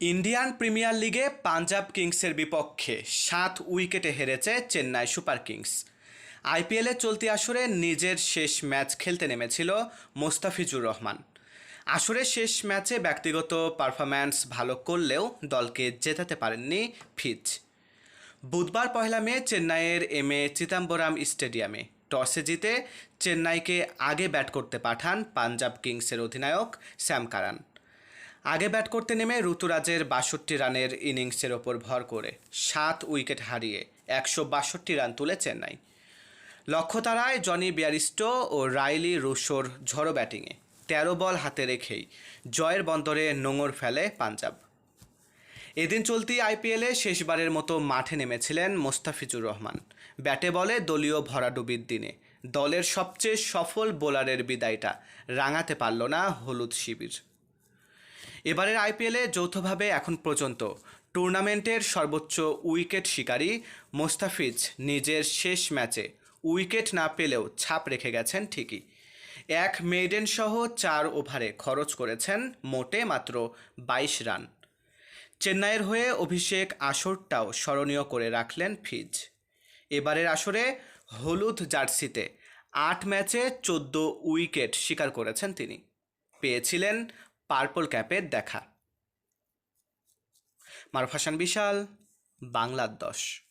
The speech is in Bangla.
ইন্ডিয়ান প্রিমিয়ার লিগে পাঞ্জাব কিংসের বিপক্ষে সাত উইকেটে হেরেছে চেন্নাই সুপার কিংস। আইপিএলে চলতি আসরে নিজের শেষ ম্যাচ খেলতে নেমেছিল মোস্তাফিজুর রহমান। আসরের শেষ ম্যাচে ব্যক্তিগত পারফরম্যান্স ভালো করলেও দলকে জেতাতে পারেননি ফিজ। বুধবার পহেলা মে চেন্নাইয়ের এম এ চিদাম্বরাম স্টেডিয়ামে টসে জিতে চেন্নাইকে আগে ব্যাট করতে পাঠান পাঞ্জাব কিংসের অধিনায়ক স্যাম কারান। আগে ব্যাট করতে নেমে ঋতুরাজের বাষট্টি রানের ইনিংসের ওপর ভর করে সাত উইকেট হারিয়ে একশো বাষট্টি রান তুলে চেন্নাই। লক্ষ্য তারায় জনি বিয়ারিস্টো ও রাইলি রুশোর ঝড়ো ব্যাটিংয়ে তেরো বল হাতে রেখেই জয়ের বন্দরে নোঙর ফেলে পাঞ্জাব। এদিন চলতি আইপিএলে শেষবারের মতো মাঠে নেমেছিলেন মোস্তাফিজুর রহমান। ব্যাটে বলে দলীয় ভরাডুবির দিনে দলের সবচেয়ে সফল বোলারের বিদায়টা রাঙাতে পারল না হলুদ শিবির। এবারের আইপিএলে যৌথভাবে এখন পর্যন্ত টুর্নামেন্টের সর্বোচ্চ উইকেট শিকারী মোস্তাফিজ নিজের শেষ ম্যাচে উইকেট না পেলেও ছাপ রেখে গেছেন ঠিকই। এক মেইডেন সহ চার ওভারে খরচ করেছেন মোটে মাত্র বাইশ রান। চেন্নাইয়ের হয়ে অভিষেক আসরটাও স্মরণীয় করে রাখলেন ফিজ। এবারের আসরে হলুদ জার্সিতে আট ম্যাচে চোদ্দ উইকেট শিকার করেছেন তিনি। পেয়েছিলেন পার্পল ক্যাপের দেখা। মারুফ হাসান বিশাল বাংলার দশ।